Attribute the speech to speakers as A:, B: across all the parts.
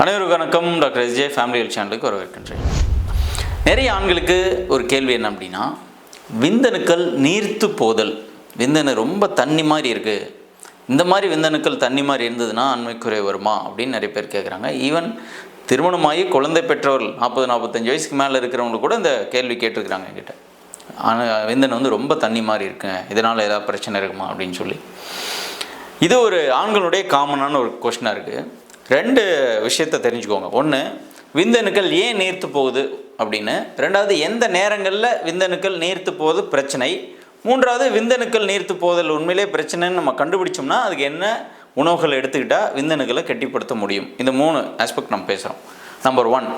A: அனைவருக்கு வணக்கம். Doctor SJ family health சேனலுக்கு வரவேற்கின்றேன். நிறைய ஆண்களுக்கு ஒரு கேள்வி என்ன அப்படின்னா விந்தணுக்கள் நீர்த்து போதல். விந்தணு ரொம்ப தண்ணி மாதிரி இருக்குது இந்த மாதிரி விந்தணுக்கள் தண்ணி மாதிரி இருந்ததுன்னா அண்மைக்குறை வருமா அப்படின்னு நிறைய பேர் கேட்குறாங்க ஈவன் திருமணமாகி குழந்தை பெற்றவர்கள் நாற்பது நாற்பத்தஞ்சு வயசுக்கு மேலே இருக்கிறவங்க கூட இந்த கேள்வி கேட்டிருக்கிறாங்க என்கிட்ட. ஆனால் விந்தனை வந்து ரொம்ப தண்ணி மாதிரி இருக்குங்க இதனால் ஏதாவது பிரச்சனை இருக்குமா அப்படின்னு சொல்லி. இது ஒரு ஆண்களுடைய காமனான ஒரு கொஷனாக இருக்குது ரெண்டு விஷயத்தை தெரிஞ்சுக்கோங்க. ஒன்று விந்தணுக்கள் ஏன் நீர்த்து போகுது அப்படின்னு. ரெண்டாவது எந்த நேரங்களில் விந்தணுக்கள் நீர்த்து போகுது? பிரச்சனை. மூன்றாவது விந்தணுக்கள் நீர்த்து போதல் உண்மையிலே பிரச்சனைன்னு நம்ம கண்டுபிடிச்சோம்னா அதுக்கு என்ன உணவுகள் எடுத்துக்கிட்டால் விந்தணுக்களை கெட்டிப்படுத்த முடியும். இந்த மூணு ஆஸ்பெக்ட் நம்ம பேசுகிறோம் நம்பர் ஒன்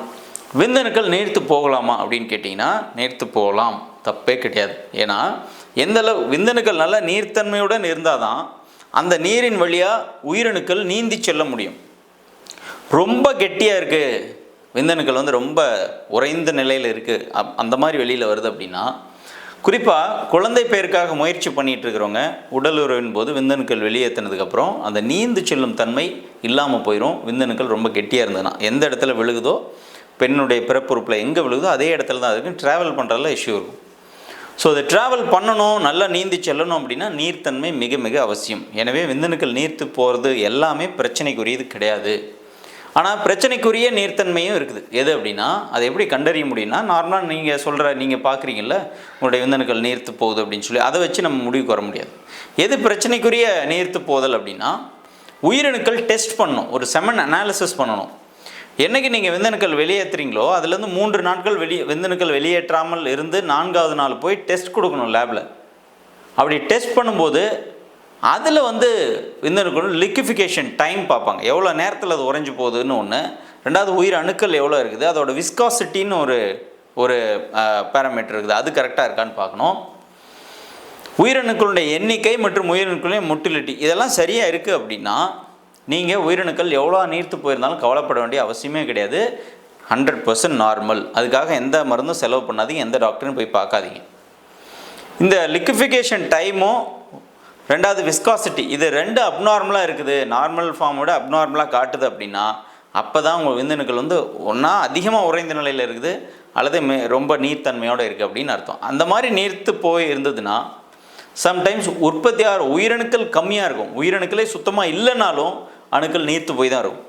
A: விந்தணுக்கள் நீர்த்து போகலாமா அப்படின்னு கேட்டிங்கன்னா நீர்த்து போகலாம். தப்பே கிடையாது. ஏன்னா எந்த அளவு விந்தணுக்கள் நல்ல நீர்த்தன்மையுடன் இருந்தால் தான் அந்த நீரின் வழியாக உயிரணுக்கள் நீந்தி செல்ல முடியும். ரொம்ப கெட்டியாக இருக்குது விந்தணுக்கள் வந்து ரொம்ப உறைந்த நிலையில் இருக்குது அப் அந்த மாதிரி வெளியில் வருது அப்படின்னா குறிப்பாக குழந்தை பேருக்காக முயற்சி பண்ணிகிட்டு இருக்கிறவங்க உடல் உறவின் போது விந்தணுக்கள் வெளியேற்றினதுக்கப்புறம் அந்த நீந்து செல்லும் தன்மை இல்லாமல் போயிடும் விந்தணுக்கள் ரொம்ப கெட்டியாக இருந்ததுன்னா எந்த இடத்துல விழுகுதோ பெண்ணுடைய பிறப்புறுப்பில் எங்கே விழுகுதோ அதே இடத்துல தான் இருக்கும். ட்ராவல் பண்ணுறதுல இஷ்யூ இருக்கும். ஸோ அதை ட்ராவல் பண்ணணும் நல்லா நீந்தி செல்லணும் அப்படின்னா நீர்த்தன்மை மிக மிக அவசியம். எனவே விந்தணுக்கள் நீர்த்து போகிறது எல்லாமே பிரச்சனைக்குரியது கிடையாது. ஆனால் பிரச்சனைக்குரிய நீர்த்தன்மையும் இருக்குது. எது அப்படின்னா அதை எப்படி கண்டறிய முடியும்னா நார்மலாக நீங்கள் சொல்கிற நீங்கள் பார்க்குறீங்கல்ல உங்களுடைய விந்தணுக்கள் நீர்த்து போகுது அப்படின்னு சொல்லி அதை வச்சு நம்ம முடிவுக்கு வர முடியாது. எது பிரச்சனைக்குரிய நீர்த்து போதல் அப்படின்னா உயிரணுக்கள் டெஸ்ட் பண்ணணும். ஒரு செமன் அனாலிசிஸ் பண்ணணும். என்னைக்கு நீங்கள் விந்தணுக்கள் வெளியேற்றுறீங்களோ அதுலேருந்து மூன்று நாட்கள் வெளியே விந்தணுக்கள் வெளியேற்றாமல் இருந்து நான்காவது நாள் போய் டெஸ்ட் கொடுக்கணும் லேபில். அப்படி டெஸ்ட் பண்ணும்போது அதில் வந்து விந்தணுக்கள் லிக்விஃபிகேஷன் டைம் பார்ப்பாங்க. எவ்வளோ நேரத்தில் அது உறைஞ்சி போகுதுன்னு ஒன்று ரெண்டாவது உயிர் அணுக்கள் எவ்வளோ இருக்குது? அதோட விஸ்காசிட்டின்னு ஒரு ஒரு பேராமீட்டர் இருக்குது. அது கரெக்டாக இருக்கான்னு பார்க்கணும். உயிரணுக்களுடைய எண்ணிக்கை மற்றும் உயிரணுக்களுடைய மொட்டிலிட்டி இதெல்லாம் சரியாக இருக்குது அப்படின்னா நீங்கள் உயிரணுக்கள் எவ்வளோ நீர்த்து போயிருந்தாலும் கவலைப்பட வேண்டிய அவசியமே கிடையாது. ஹண்ட்ரட் பர்சன்ட் நார்மல் அதுக்காக எந்த மருந்தும் செலவு பண்ணாதீங்க எந்த டாக்டரும் போய் பார்க்காதீங்க. இந்த லிக்விஃபிகேஷன் டைமும் ரெண்டாவது விஸ்காசிட்டி இது ரெண்டு அப்நார்மலாக இருக்குது. நார்மல் ஃபார்மோட அப்நார்மலாக காட்டுது அப்படின்னா அப்போ தான் உங்கள் விந்தணுக்கள் வந்து ஒன்றா அதிகமாக உறைந்த நிலையில் இருக்குது அல்லது மே ரொம்ப நீர்த்தன்மையோடு இருக்குது அப்படின்னு அர்த்தம். அந்த மாதிரி நீர்த்து போய் இருந்ததுன்னா சம்டைம்ஸ் உற்பத்தியாகிற உயிரணுக்கள் கம்மியாக இருக்கும். உயிரணுக்களே சுத்தமாக இல்லைனாலும் அணுக்கள் நீர்த்து போய் தான் இருக்கும்.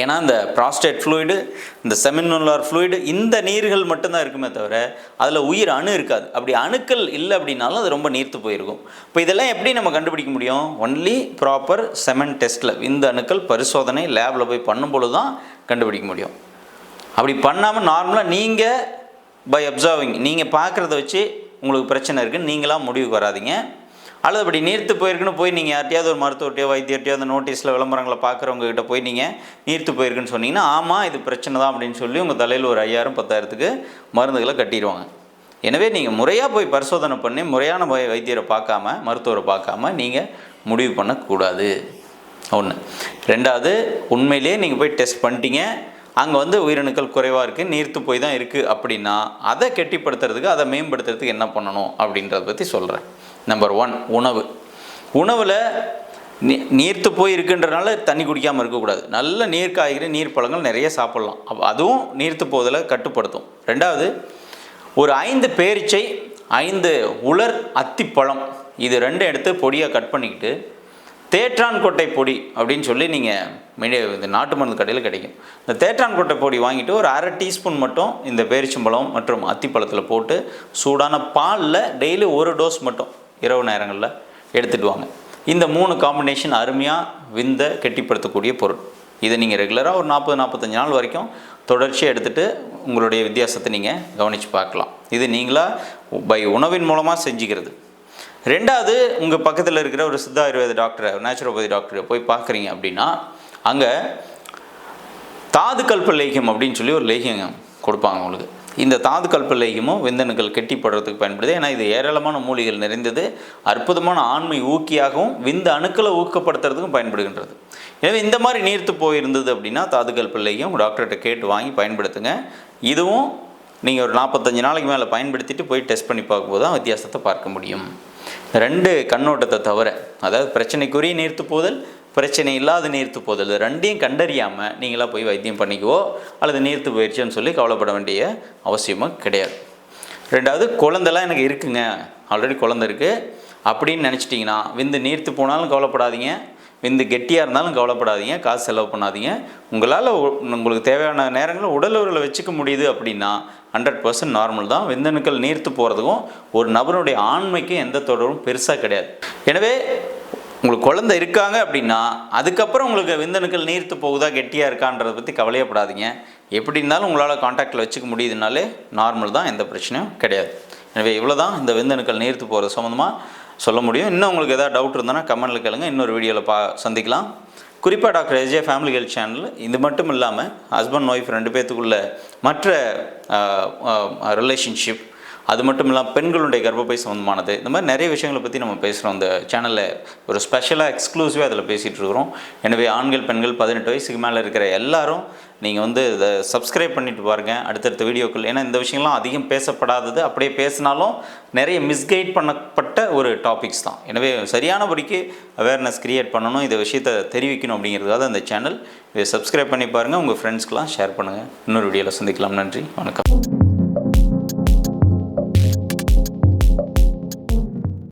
A: ஏன்னா இந்த ப்ராஸ்டேட் ஃப்ளூயிடு இந்த செமினுலர் ஃப்ளூயிடு இந்த நீர்கள் மட்டும்தான் இருக்குமே தவிர அதில் உயிர் அணு இருக்காது. அப்படி அணுக்கள் இல்லை அப்படின்னாலும் அது ரொம்ப நீர்த்து போயிருக்கும். இப்போ இதெல்லாம் எப்படி நம்ம கண்டுபிடிக்க முடியும்? ஒன்லி ப்ராப்பர் செமன் டெஸ்ட்டில் இந்த அணுக்கள் பரிசோதனை லேபில் போய் பண்ணும்பொழுது தான் கண்டுபிடிக்க முடியும். அப்படி பண்ணாமல் நார்மலாக நீங்கள் பை அப்சர்விங் நீங்கள் பார்க்குறத வச்சு உங்களுக்கு பிரச்சனை இருக்குன்னு நீங்களாக முடிவுக்கு வராதீங்க. அல்லது அப்படி நீர்த்து போயிருக்குன்னு போய் நீங்கள் யார்ட்டையாவது ஒரு மருத்துவர்ட்டையோ வைத்தியர்ட்டையோ அந்த நோட்டீஸில் விளம்பரங்களை பார்க்குறவங்க கிட்ட போய் நீங்கள் நீர்த்து போயிருக்குன்னு சொன்னீங்கன்னா ஆமாம் இது பிரச்சனை தான் அப்படின்னு சொல்லி உங்கள் தலையில் ஒரு ஐயாயிரம் பத்தாயிரத்துக்கு மருந்துகளை கட்டிடுவாங்க. எனவே நீங்கள் முறையாக போய் பரிசோதனை பண்ணி முறையான வை- வைத்தியரை பார்க்காம மருத்துவரை பார்க்காம நீங்கள் முடிவு பண்ணக்கூடாது. ஒன்று ரெண்டாவது உண்மையிலேயே நீங்கள் போய் டெஸ்ட் பண்ணிட்டீங்க. அங்கே வந்து உயிரணுக்கள் குறைவாக இருக்குது நீர்த்து போய் தான் இருக்குது அப்படின்னா அதை கெட்டிப்படுத்துறதுக்கு அதை மேம்படுத்துறதுக்கு என்ன பண்ணணும் அப்படின்றத பற்றி சொல்கிறேன் நம்பர் ஒன் உணவு. உணவில் நீ நீர்த்து போய் இருக்குன்றனால தண்ணி குடிக்காமல் இருக்கக்கூடாது. நல்ல நீர் காய்கறி நீர் பழங்கள் நிறைய சாப்பிட்லாம். அப்போ அதுவும் நீர்த்து போவதில் கட்டுப்படுத்தும். ரெண்டாவது ஒரு ஐந்து பேரிச்சை ஐந்து உலர் அத்திப்பழம். இது ரெண்டும் எடுத்து பொடியாக கட் பண்ணிக்கிட்டு தேற்றான் கொட்டை பொடி அப்படின்னு சொல்லி நீங்கள் மீடிய இந்த நாட்டு மருந்து கடையில் கிடைக்கும். இந்த தேற்றான் கொட்டை பொடி வாங்கிட்டு ஒரு அரை டீஸ்பூன் மட்டும் இந்த பேரிச்சம்பழம் மற்றும் அத்திப்பழத்தில் போட்டு சூடான பாலில் டெய்லி ஒரு டோஸ் மட்டும் இரவு நேரங்களில் எடுத்துகிட்டு வாங்க. இந்த மூணு காம்பினேஷன் அருமையாக விந்த கெட்டிப்படுத்தக்கூடிய பொருள். இதை நீங்கள் ரெகுலராக ஒரு நாற்பது நாற்பத்தஞ்சு நாள் வரைக்கும் தொடர்ச்சியாக எடுத்துகிட்டு உங்களுடைய வித்தியாசத்தை நீங்கள் கவனித்து பார்க்கலாம். இது நீங்களாக பை உணவின் மூலமாக செஞ்சுக்கிறது. ரெண்டாவது உங்கள் பக்கத்தில் இருக்கிற ஒரு சித்த ஆயுர்வேத டாக்டரை நேச்சுரோபதி டாக்டரை போய் பார்க்குறீங்க அப்படின்னா அங்கே தாது கல்ப லேகியம் அப்படின்னு சொல்லி ஒரு லேகியம் கொடுப்பாங்க உங்களுக்கு. இந்த தாது கல்ப விந்தணுக்கள் கெட்டிப்படுறதுக்கு பயன்படுது. ஏன்னா இது ஏராளமான மூலிகள் நிறைந்தது. அற்புதமான ஆண்மை ஊக்கியாகவும் விந்த அணுக்களை ஊக்கப்படுத்துறதுக்கும் பயன்படுகின்றது. எனவே இந்த மாதிரி நீர்த்து போயிருந்தது அப்படின்னா தாதுக்கல் பிள்ளையும் டாக்டர்கிட்ட கேட்டு வாங்கி பயன்படுத்துங்க. இதுவும் நீங்கள் ஒரு நாற்பத்தஞ்சு நாளைக்கு மேலே பயன்படுத்திட்டு போய் டெஸ்ட் பண்ணி பார்க்கும்போது தான் வித்தியாசத்தை பார்க்க முடியும். ரெண்டு கண்ணோட்டத்தை தவிர அதாவது பிரச்சனைக்குரிய நீர்த்து போதல் பிரச்சனை இல்லாத நீர்த்து போதல். ரெண்டையும் கண்டறியாமல் நீங்களாக போய் வைத்தியம் பண்ணிக்குவோ அல்லது நீர்த்து போயிடுச்சுன்னு சொல்லி கவலைப்பட வேண்டிய அவசியமும் கிடையாது. ரெண்டாவது குழந்தெல்லாம் எனக்கு இருக்குங்க. ஆல்ரெடி குழந்த இருக்குது அப்படின்னு நினச்சிட்டிங்கன்னா விந்து நீர்த்து போனாலும் கவலைப்படாதீங்க. விந்து கெட்டியாக இருந்தாலும் கவலைப்படாதீங்க. காசு செலவு பண்ணாதீங்க. உங்களால் உங்களுக்கு தேவையான நேரங்களில் உடல் உறவில் வச்சுக்க முடியுது அப்படின்னா ஹண்ட்ரட் பர்சன்ட் நார்மல் தான். விந்தணுக்கள் நீர்த்து போகிறதுக்கும் ஒரு நபருடைய ஆண்மைக்கும் எந்த தொடர்பும் பெருசாக கிடையாது. எனவே உங்களுக்கு குழந்தை இருக்காங்க அப்படின்னா அதுக்கப்புறம் உங்களுக்கு விந்தணுக்கள் நீர்த்து போகுதா கெட்டியாக இருக்கான்றதை பற்றி கவலையப்படாதீங்க. எப்படி இருந்தாலும் உங்களால் காண்டாக்டில் வச்சுக்க முடியுதுனாலே நார்மல் தான் எந்த பிரச்சனையும் கிடையாது. எனவே இவ்வளோ தான் இந்த விந்தணுக்கள் நீர்த்து போகிறது சம்மந்தமாக சொல்ல முடியும். இன்னும் உங்களுக்கு எதாவது டவுட் இருந்ததுன்னா கமெண்ட்டில் கேளுங்க. இன்னொரு வீடியோவில் பா சந்திக்கலாம். குறிப்பாக doctor SJ family health channel இது மட்டும் இல்லாமல் ஹஸ்பண்ட் ஒய்ஃப் ரெண்டு பேர்த்துக்குள்ள மற்ற ரிலேஷன்ஷிப் அது மட்டும் இல்லாமல் பெண்களுடைய கர்ப்பப்பை சம்மந்தமானது இந்த மாதிரி நிறைய விஷயங்களை பற்றி நம்ம பேசுகிறோம் இந்த சேனலில் ஒரு ஸ்பெஷலாக எக்ஸ்க்ளூசிவாக அதில் பேசிகிட்டு இருக்கிறோம். எனவே ஆண்கள் பெண்கள் பதினெட்டு வயசுக்கு மேலே இருக்கிற எல்லாரும் நீங்கள் வந்து இதை சப்ஸ்கிரைப் பண்ணிட்டு பாருங்கள் அடுத்தடுத்த வீடியோக்கள். ஏன்னா இந்த விஷயங்கள்லாம் அதிகம் பேசப்படாதது. அப்படியே பேசினாலும் நிறைய மிஸ்கைட் பண்ணப்பட்ட ஒரு டாபிக்ஸ் தான். எனவே சரியானபடிக்கு அவேர்னஸ் க்ரியேட் பண்ணணும். இந்த விஷயத்தை தெரிவிக்கணும் அப்படிங்கிறதுக்காக அந்த சேனல் இதை சப்ஸ்கிரைப் பண்ணி பாருங்கள் உங்கள் ஃப்ரெண்ட்ஸ்க்கெலாம் ஷேர் பண்ணுங்கள் இன்னொரு வீடியோவில் சந்திக்கலாம். நன்றி. வணக்கம்.